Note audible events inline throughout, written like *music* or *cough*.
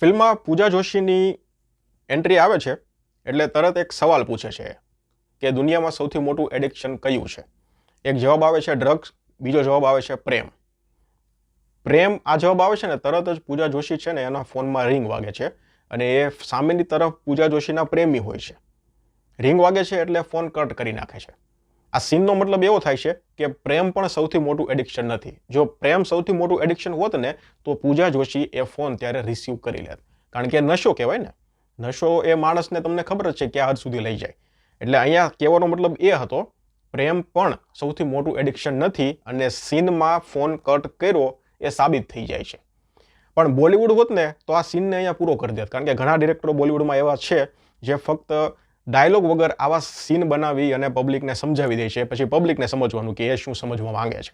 ફિલ્મમાં પૂજા જોશીની એન્ટ્રી આવે છે, એટલે તરત એક સવાલ પૂછે છે કે દુનિયામાં સૌથી મોટું એડિક્શન કયું છે? એક જવાબ આવે છે ડ્રગ્સ, બીજો જવાબ આવે છે પ્રેમ. પ્રેમ આ જવાબ આવે છે ને તરત જ પૂજા જોશી છે ને એના ફોનમાં રિંગ વાગે છે અને એ સામેની તરફ પૂજા જોશીના પ્રેમી હોય છે. રિંગ વાગે છે એટલે ફોન કટ કરી નાખે છે. આ સીનનો મતલબ એવો થાય છે કે પ્રેમ પણ સૌથી મોટું એડિક્શન નથી. જો પ્રેમ સૌથી મોટું એડિક્શન હોત ને, તો પૂજા જોશી એ ફોન ત્યારે રિસીવ કરી લેત. કારણ કે નશો કહેવાય ને, નશો એ માણસને તમને ખબર જ છે ક્યાં હદ સુધી લઈ જાય. એટલે અહીંયા કહેવાનો મતલબ એ હતો, પ્રેમ પણ સૌથી મોટું એડિક્શન નથી અને સીનમાં ફોન કટ કર્યો એ સાબિત થઈ જાય છે. પણ બોલિવૂડ હોત ને, તો આ સીનને અહીંયા પૂરો કરી દેત. કારણ કે ઘણા ડિરેક્ટરો બોલિવૂડમાં એવા છે, જે ફક્ત ડાયલોગ વગર આવા સીન બનાવી અને પબ્લિકને સમજાવી દે છે, પછી પબ્લિકને સમજવાનું કે એ શું સમજવા માંગે છે.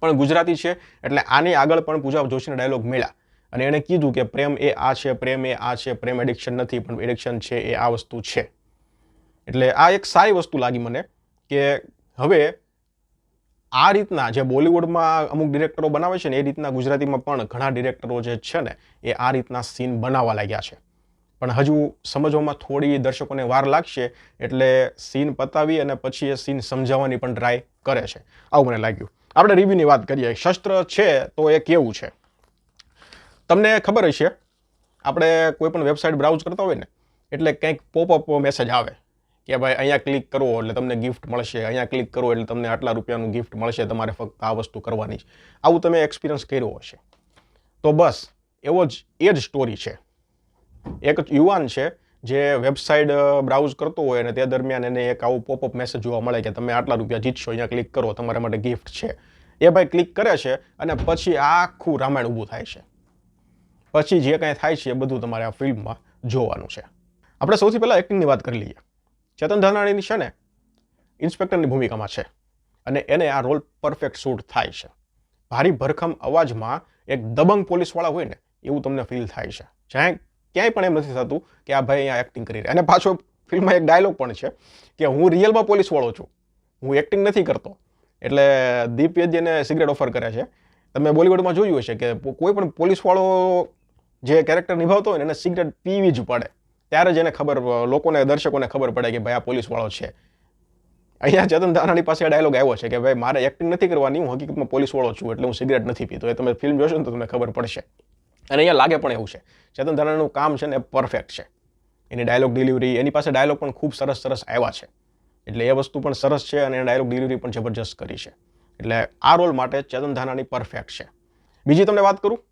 પણ ગુજરાતી છે, એટલે આની આગળ પણ પૂજા જોશીના ડાયલોગ મળ્યા. અને એણે કીધું કે પ્રેમ એ આ છે, પ્રેમ એ આ છે, પ્રેમ એડિક્શન નથી, પણ એડિક્શન છે એ આ વસ્તુ છે. એટલે આ એક સારી વસ્તુ લાગી મને કે હવે આ રીતના જે બોલિવૂડમાં અમુક ડિરેક્ટરો બનાવે છે ને એ રીતના ગુજરાતીમાં પણ ઘણા ડિરેક્ટરો જે છે ને એ આ રીતના સીન બનાવવા લાગ્યા છે. પણ હજુ સમજવામાં થોડી દર્શકોને વાર લાગશે એટલે સીન પતાવી અને પછી એ સીન સમજાવવાની પણ ટ્રાય કરે છે. આવું મને લાગ્યું. આપણે રિવ્યુની વાત કરીએ. શસ્ત્ર છે તો એ કેવું છે? તમને ખબર હશે, આપણે કોઈ પણ વેબસાઇટ બ્રાઉઝ કરતા હોય ને, એટલે કંઈક પોપઅપ મેસેજ આવે કે ભાઈ અહીંયા ક્લિક કરો એટલે તમને ગિફ્ટ મળશે, અહીંયા ક્લિક કરો એટલે તમને આટલા રૂપિયાનું ગિફ્ટ મળશે, તમારે ફક્ત આ વસ્તુ કરવાની છે. આવું તમે એક્સપિરિયન્સ કર્યો હશે. તો બસ, એવો જ, એ જ સ્ટોરી છે. એક યુવાન છે જે વેબસાઇટ બ્રાઉઝ કરતો હોય અને તે દરમિયાન એને એક આવું પોપઅપ મેસેજ જોવા મળે કે તમે આટલા રૂપિયા જીતશો, અહીંયા ક્લિક કરો, તમારા માટે ગિફ્ટ છે. એ ભાઈ ક્લિક કરે છે અને પછી આખું રામાયણ ઊભું થાય છે. પછી જે કાંઈ થાય છે એ બધું તમારે આ ફિલ્મમાં જોવાનું છે. આપણે સૌથી પહેલાં એક્ટિંગની વાત કરી લઈએ. ચેતન ધાનાણીની છે ને, ઇન્સ્પેક્ટરની ભૂમિકામાં છે અને એને આ રોલ પરફેક્ટ શૂટ થાય છે. ભારી ભરખમ અવાજમાં એક દબંગ પોલીસવાળા હોય ને, એવું તમને ફીલ થાય છે. જ્યાં ક્યાંય પણ એમ નથી થતું કે આ ભાઈ અહીંયા એક્ટિંગ કરી રહ્યા. અને પાછો ફિલ્મમાં એક ડાયલોગ પણ છે કે હું રિયલમાં પોલીસવાળો છું. હું એક્ટિંગ નથી કરતો. એટલે દીપ યજ્ઞને સિગરેટ ઓફર કરે છે. તમે બોલિવૂડમાં જોયું હશે કે કોઈ પણ પોલીસવાળો જે કેરેક્ટર નિભાવતો હોય ને એને સિગરેટ પીવી જ પડે. ત્યારે જ એને ખબર, લોકોને, દર્શકોને ખબર પડે કે ભાઈ આ પોલીસવાળો છે. અહીંયા જતન ધારાણી પાસે ડાયલોગ આવ્યો છે કે ભાઈ મારે એક્ટિંગ નથી કરવાની, હું હકીકતમાં પોલીસવાળો છું એટલે હું સિગરેટ નથી પીતો. એ તમે ફિલ્મ જોશો ને તો તમને ખબર પડશે. અને અહીંયા લાગે પણ એવું છે. ચેતન ધારાનું કામ છે ને પરફેક્ટ છે. એની ડાયલોગ ડિલિવરી એની પાસે ડાયલોગ પણ ખૂબ સરસ સરસ આવ્યા છે. એટલે એ વસ્તુ પણ સરસ છે અને ડાયલોગ ડિલિવરી પણ જબરજસ્ત કરી છે. એટલે આ રોલ માટે ચેતન ધાનાની પરફેક્ટ છે. બીજી તમને વાત કરું?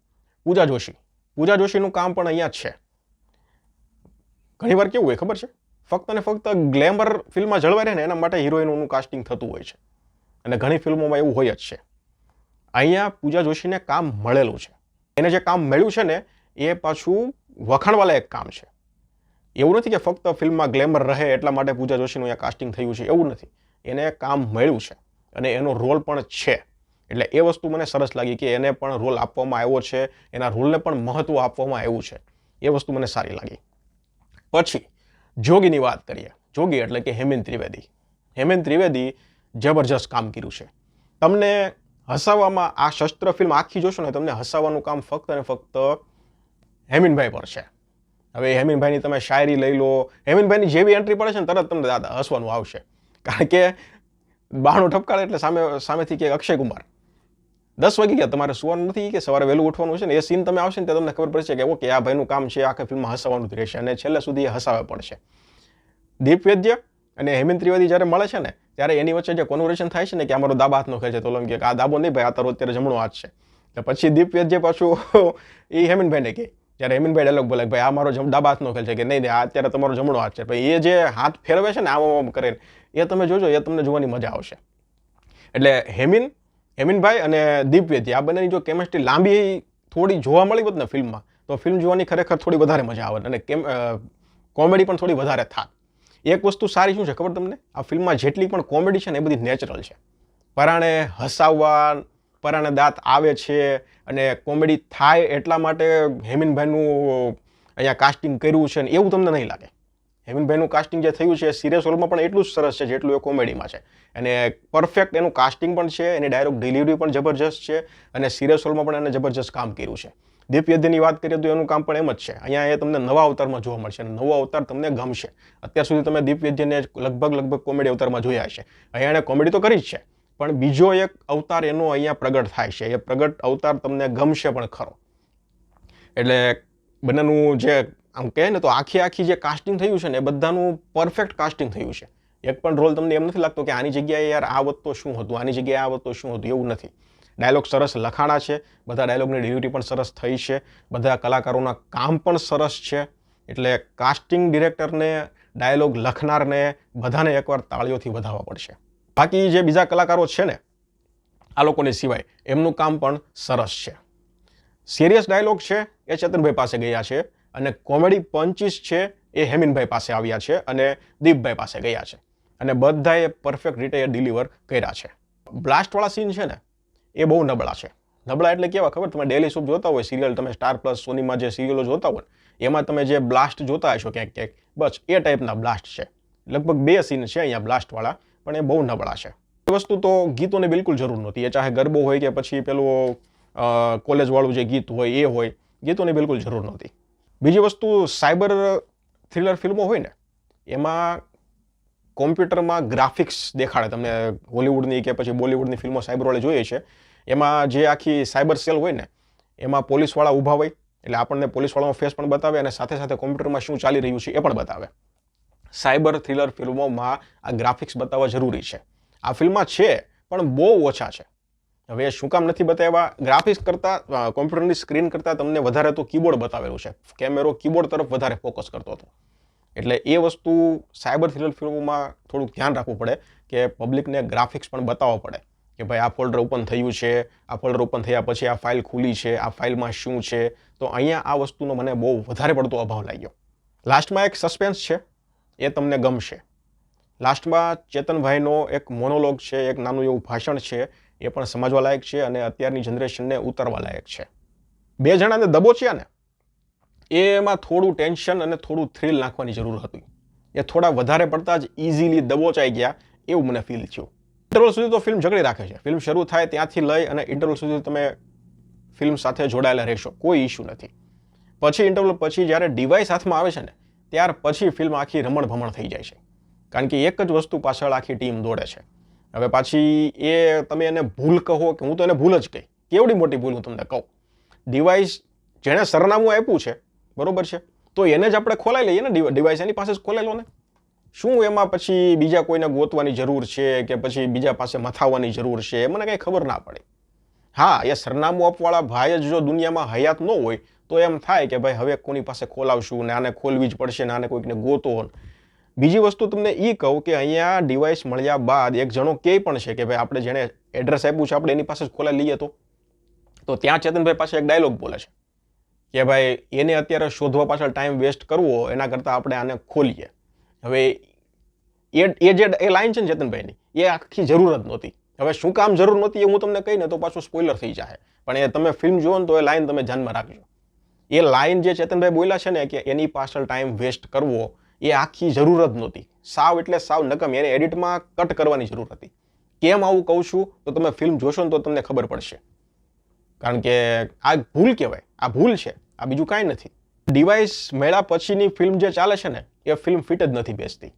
પૂજા જોશી. પૂજા જોશીનું કામ પણ અહીંયા જ છે. ઘણીવાર કેવું હોય ખબર છે? ફક્ત અને ફક્ત ગ્લેમર ફિલ્મમાં જળવાઈ રહે ને એના માટે હિરોઈનોનું કાસ્ટિંગ થતું હોય છે. અને ઘણી ફિલ્મોમાં એવું હોય જ છે. અહીંયા પૂજા જોશીને કામ મળેલું છે. એને જે કામ મળ્યું છે ને, એ પાછું વખાણવાલાયક કામ છે. એવું નથી કે ફક્ત ફિલ્મમાં ગ્લેમર રહે એટલા માટે પૂજા જોશીનું અહીંયા કાસ્ટિંગ થયું છે, એવું નથી. એને કામ મળ્યું છે અને એનો રોલ પણ છે. એટલે એ વસ્તુ મને સરસ લાગી કે એને પણ રોલ આપવામાં આવ્યો છે, એના રોલને પણ મહત્ત્વ આપવામાં આવ્યું છે. એ વસ્તુ મને સારી લાગી. પછી, જોગીની વાત કરીએ. જોગી એટલે કે હેમેન ત્રિવેદી. હેમેન ત્રિવેદી જબરજસ્ત કામ કર્યું છે. તમને હસાવવામાં આ શસ્ત્ર ફિલ્મ આખી જોશો ને તમને હસાવવાનું કામ ફક્ત અને ફક્ત હેમિનભાઈ પર છે. હવે હેમિનભાઈની તમે શાયરી લઈ લો. હેમિનભાઈની જેવી એન્ટ્રી પડે છે ને તરત તમને દાદા હસવાનું આવશે. કારણ કે બાણું ઠપકાળે એટલે સામે સામેથી કે અક્ષય કુમાર. દસ વાગી ગયા, તમારે સુવાનું નથી કે સવારે વહેલું ઉઠવાનું છે ને એ સીન તમે આવશે ને તમને ખબર પડશે કે ઓકે, આ ભાઈનું કામ છે, આખા ફિલ્મમાં હસાવવાનું જ રહેશે અને છેલ્લે સુધી એ હસાવે પડશે દીપ વૈદ્ય અને હેમંત ત્રિવેદી જ્યારે મળે છે ને, ત્યારે એની વચ્ચે જે કોન્વર્સેશન થાય છે ને કે અમારો દાબા હાથનો ખેલ છે તો કે, આ દાબો નહીં ભાઈ, આ તારો અત્યારે જમણો હાથ છે. એટલે પછી દીપવેદ જે પાછું *laughs* એ હેમંતભાઈને કહે. જ્યારે હેમંતભાઈ ડાયલોગ બોલે ભાઈ, આ મારો ડાબા હાથનો ખેલ છે કે, નહીં આ અત્યારે તમારો જમણો હાથ છે. ભાઈ એ જે હાથ ફેરવે છે ને, આમ આમ કરે એ તમે જોજો, એ તમને જોવાની મજા આવશે. એટલે હેમિન, હેમિનભાઈ અને દીપવેદી આ બંનેની જો કેમેસ્ટ્રી લાંબી થોડી જોવા મળી હોત ને ફિલ્મમાં, તો ફિલ્મ જોવાની ખરેખર થોડી વધારે મજા આવે અને કેમ કોમેડી પણ થોડી વધારે થાત. એક વસ્તુ સારી શું છે ખબર તમને? આ ફિલ્મમાં જેટલી પણ કોમેડી છે ને એ બધી નેચરલ છે. પરાણે હસાવવા પરાણે દાંત આવે છે અને કોમેડી થાય એટલા માટે હેમિનભાઈનું અહીંયા કાસ્ટિંગ કર્યું છે ને એવું તમને નહીં લાગે. હેમિનભાઈનું કાસ્ટિંગ જે થયું છે સિરિયસ રોલમાં પણ એટલું જ સરસ છે જેટલું એ કોમેડીમાં છે. અને પરફેક્ટ એનું કાસ્ટિંગ પણ છે, એની ડાયરેક્ટ ડિલિવરી પણ જબરજસ્ત છે અને સિરિયસ રોલમાં પણ એને જબરજસ્ત કામ કર્યું છે. દીપ વાત કરીએ તો એનું કામ પણ એમ જ છે. અહીંયા એ તમને નવા અવતારમાં જોવા મળશે અને નવો અવતાર તમને ગમશે. અત્યાર સુધી તમે દીપ લગભગ લગભગ કોમેડી અવતારમાં જોયા હશે. અહીંયા એણે કોમેડી તો કરી જ છે, પણ બીજો એક અવતાર એનો અહીંયા પ્રગટ થાય છે. એ પ્રગટ અવતાર તમને ગમશે પણ ખરો. એટલે બંનેનું જે આમ કહે ને તો આખી આખી જે કાસ્ટિંગ થયું છે ને એ બધાનું પરફેક્ટ કાસ્ટિંગ થયું છે. એક પણ રોલ તમને એમ નથી લાગતો કે આની જગ્યાએ યાર આ વત્તો શું હતું, આની જગ્યાએ આ વત્તો શું હતું, એવું નથી. ડાયલોગ સરસ લખાણા છે, બધા ડાયલોગની ડિલિવરી પણ સરસ થઈ છે, બધા કલાકારોના કામ પણ સરસ છે. એટલે કાસ્ટિંગ ડિરેક્ટરને ડાયલોગ લખનારને બધાને એકવાર તાળીઓથી વધાવવા પડશે. બાકી જે બીજા કલાકારો છે ને, આ લોકોને સિવાય એમનું કામ પણ સરસ છે. સિરિયસ ડાયલોગ છે, એ ચેતનભાઈ પાસે ગયા છે અને કોમેડી પંચીસ છે, એ હેમિનભાઈ પાસે આવ્યા છે અને દીપભાઈ પાસે ગયા છે. અને બધાએ પરફેક્ટ રીતે એ ડિલિવર કર્યા છે. બ્લાસ્ટવાળા સીન છે ને એ બહુ નબળા છે. નબળા એટલે કેવા ખબર? તમે ડેલી શોપ જોતા હોય સિરિયલ તમે સ્ટાર પ્લસ સોનીમાં જે સિરિયલો જોતા હોય, એમાં તમે જે બ્લાસ્ટ જોતા હશો ક્યાંક ક્યાંક, બસ એ ટાઈપના બ્લાસ્ટ છે. લગભગ બે સીન છે અહીંયા બ્લાસ્ટવાળા પણ એ બહુ નબળા છે. એ વસ્તુ તો ગીતોને બિલકુલ જરૂર નહોતી. એ ચાહે ગરબો હોય કે પછી પેલું કોલેજવાળું જે ગીત હોય, એ હોય, ગીતોની બિલકુલ જરૂર નહોતી. બીજી વસ્તુ સાયબર થ્રિલર ફિલ્મો હોય ને, એમાં કોમ્પ્યુટરમાં ગ્રાફિક્સ દેખાડે તમને. હોલિવૂડની કે પછી બોલિવૂડની ફિલ્મો સાયબરવાળે જોઈએ છે. એમાં જે આખી સાયબર સેલ હોય ને, એમાં પોલીસવાળા ઊભા હોય, એટલે આપણને પોલીસવાળાનો ફેસ પણ બતાવે અને સાથે સાથે કોમ્પ્યુટરમાં શું ચાલી રહ્યું છે એ પણ બતાવે. સાયબર થ્રિલર ફિલ્મોમાં આ ગ્રાફિક્સ બતાવવા જરૂરી છે. આ ફિલ્મમાં છે, પણ બહુ ઓછા છે. હવે શું કામ નથી બતાવ્યા? ગ્રાફિક્સ કરતાં કોમ્પ્યુટરની સ્ક્રીન કરતાં તમને વધારે તો કીબોર્ડ બતાવેલું છે. કેમેરો કીબોર્ડ તરફ વધારે ફોકસ કરતો હતો. એટલે એ વસ્તુ સાયબર થ્રિલર ફિલ્મોમાં થોડુંક ધ્યાન રાખવું પડે કે પબ્લિકને ગ્રાફિક્સ પણ બતાવવા પડે. કે ભાઈ આ ફોલ્ડર ઓપન થયું છે, આ ફોલ્ડર ઓપન થયા પછી આ ફાઇલ ખુલી છે, આ ફાઇલમાં શું છે? તો અહીંયા આ વસ્તુનો મને બહુ વધારે પડતો અભાવ લાગ્યો. લાસ્ટમાં એક સસ્પેન્સ છે, એ તમને ગમશે. લાસ્ટમાં ચેતનભાઈનો એક મોનોલોગ છે, એક નાનું એવું ભાષણ છે, એ પણ સમજવા લાયક છે અને અત્યારની જનરેશનને ઉતરવા લાયક છે. બે જણાને દબોચ્યા ને, એમાં થોડું ટેન્શન અને થોડું થ્રિલ નાખવાની જરૂર હતી. એ થોડા વધારે પડતા જ ઇઝીલી દબોચાઈ ગયા એવું મને ફીલ થયું. ઇન્ટરવલ સુધી તો ફિલ્મ ઝઘડી રાખે છે. ફિલ્મ શરૂ થાય ત્યાંથી લઈ અને ઇન્ટરવલ સુધી તમે ફિલ્મ સાથે જોડાયેલા રહેશો. કોઈ ઇશ્યુ નથી. પછી ઇન્ટરવલ પછી જ્યારે ડિવાઇસ હાથમાં આવે છે ને, ત્યાર પછી ફિલ્મ આખી રમણ ભમણ થઈ જાય છે. કારણ કે એક જ વસ્તુ પાછળ આખી ટીમ દોડે છે. હવે પાછી એ તમે એને ભૂલ કહો કે હું તો એને ભૂલ જ કહી. કેવડી મોટી ભૂલ હું તમને કહું. ડિવાઇસ જેણે સરનામું આપ્યું છે, બરોબર છે? તો એને જ આપણે ખોલાઈ લઈએ ને ડિવાઇસ? એની પાસે જ ખોલાઈ લો ને. શું એમાં પછી બીજા કોઈને ગોતવાની જરૂર છે કે પછી બીજા પાસે મથાવવાની જરૂર છે? મને કંઈ ખબર ના પડે. હા, એ સરનામું આપવાળા ભાઈ જ જો દુનિયામાં હયાત ન હોય, તો એમ થાય કે ભાઈ હવે કોની પાસે ખોલાવશું ને આને ખોલવી જ પડશે ને આને કોઈકને ગોતો બીજી વસ્તુ તમને એ કહું કે અહીંયા ડિવાઇસ મળ્યા બાદ એક જણો કે પણ છે કે ભાઈ આપણે જેણે એડ્રેસ આપ્યું છે, આપણે એની પાસે જ ખોલાવી લઈએ તો. તો ત્યાં ચેતનભાઈ પાસે એક ડાયલોગ બોલે છે કે ભાઈ એને અત્યારે શોધવા પાછળ ટાઈમ વેસ્ટ કરવો, એના કરતાં આપણે આને ખોલીએ. હવે એ એ જે એ લાઈન છે ને ચેતનભાઈની, એ આખી જરૂર જ નહોતી. હવે શું કામ જરૂર નહોતી એ હું તમને કહીને તો પાછું સ્પોઈલર થઈ જાય પણ એ તમે ફિલ્મ જુઓ ને તો એ લાઈન તમે ધ્યાનમાં રાખજો. એ લાઈન જે ચેતનભાઈ બોલ્યા છે ને કે એની પાછળ ટાઈમ વેસ્ટ કરવો, એ આખી જરૂર જ નહોતી. સાવ એટલે સાવ નકમ, એને એડિટમાં કટ કરવાની જરૂર હતી. કેમ આવું કહું છું? તો તમે ફિલ્મ જોશો ને તો તમને ખબર પડશે. કારણ કે આ ભૂલ કહેવાય. આ ભૂલ છે. આ બીજું કાંઈ નથી. ડિવાઇસ મેળા પછીની ફિલ્મ જે ચાલે છે ને, એ ફિલ્મ ફિટ જ નથી બેસતી.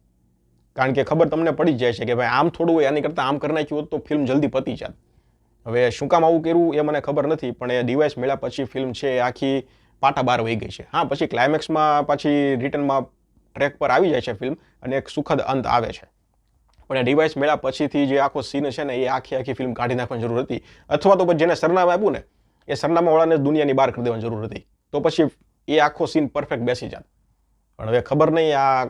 કારણ કે ખબર તમને પડી જ જાય છે કે ભાઈ આમ થોડું હોય એની કરતાં આમ કરી નાખ્યું હોત તો ફિલ્મ જલ્દી પતી જાત. હવે શું કામ આવું કર્યું એ મને ખબર નથી, પણ એ ડિવાઇસ મેળા પછી ફિલ્મ છે, એ આખી પાટા બાર વહી ગઈ છે. હા, પછી ક્લાઇમેક્સમાં પાછી રિટર્નમાં ટ્રેક પર આવી જાય છે ફિલ્મ અને એક સુખદ અંત આવે છે. પણ એ ડિવાઇસ મેળા પછીથી જે આખો સીન છે ને, એ આખી આખી ફિલ્મ કાઢી નાખવાની જરૂર હતી. અથવા તો પછી જેને સરનામું આપ્યું ને, એ સરનામાવાળાને દુનિયાની બહાર કરી દેવાની જરૂર હતી. તો પછી એ આખો સીન પરફેક્ટ બેસી જાત. પણ હવે ખબર નહીં આ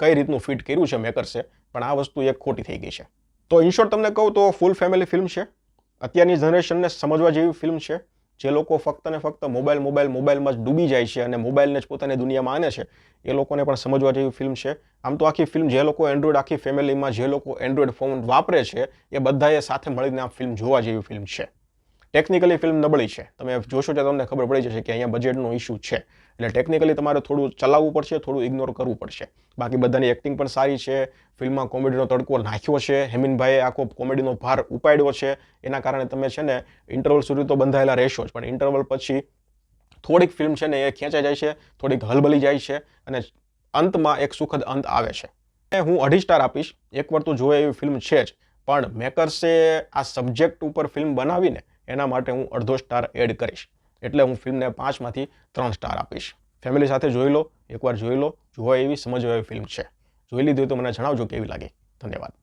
કઈ રીતનું ફિટ કર્યું છે મેકર્સે પણ આ વસ્તુ એક ખોટી થઈ ગઈ છે. તો ઇનશોર્ટ તમને કહું તો ફૂલ ફેમિલી ફિલ્મ છે. અત્યારની જનરેશનને સમજવા જેવી ફિલ્મ છે, જે લોકો ફક્ત ને ફક્ત મોબાઈલ મોબાઈલ મોબાઈલમાં જ ડૂબી જાય છે અને મોબાઈલને જ પોતાની દુનિયામાં આને છે, એ લોકોને પણ સમજવા જેવી ફિલ્મ છે. આમ તો આખી ફિલ્મ જે લોકો એન્ડ્રોઈડ આખી ફેમિલીમાં જે લોકો એન્ડ્રોઈડ ફોન વાપરે છે, એ બધાએ સાથે મળીને આ ફિલ્મ જોવા જેવી ફિલ્મ છે. ટેકનિકલી ફિલ્મ નબળી છે. તમે જોશો તો તમને ખબર પડી જશે કે અહીંયા બજેટનો ઇસ્યુ છે. એટલે ટેકનિકલી તમારે થોડું ચલાવવું પડશે, થોડું ઇગ્નોર કરવું પડશે. બાકી બધાની એક્ટિંગ પણ સારી છે. ફિલ્મમાં કોમેડીનો તડકો નાખ્યો છે. હેમિનભાઈએ આખો કોમેડીનો ભાર ઉપાડ્યો છે. એના કારણે તમે છે ને ઇન્ટરવલ સુધી તો બંધાયેલા રહેશો જ. પણ ઇન્ટરવલ પછી થોડીક ફિલ્મ છે ને એ ખેંચાઈ જાય છે, થોડીક હલબલી જાય છે અને અંતમાં એક સુખદ અંત આવે છે. હું અઢી સ્ટાર આપીશ. એકવાર તો જોવે એવી ફિલ્મ છે જ. પણ મેકર્સે આ સબ્જેક્ટ ઉપર ફિલ્મ બનાવીને એના માટે હું અડધો સ્ટાર એડ કરીશ. એટલે હું ફિલ્મને પાંચમાંથી ત્રણ સ્ટાર આપીશ. ફેમિલી સાથે જોઈ લો, એકવાર જોઈ લો જોવા એવી સમજવા એવી ફિલ્મ છે. જોઈ લીધી તો મને જણાવજો કેવી લાગી. ધન્યવાદ.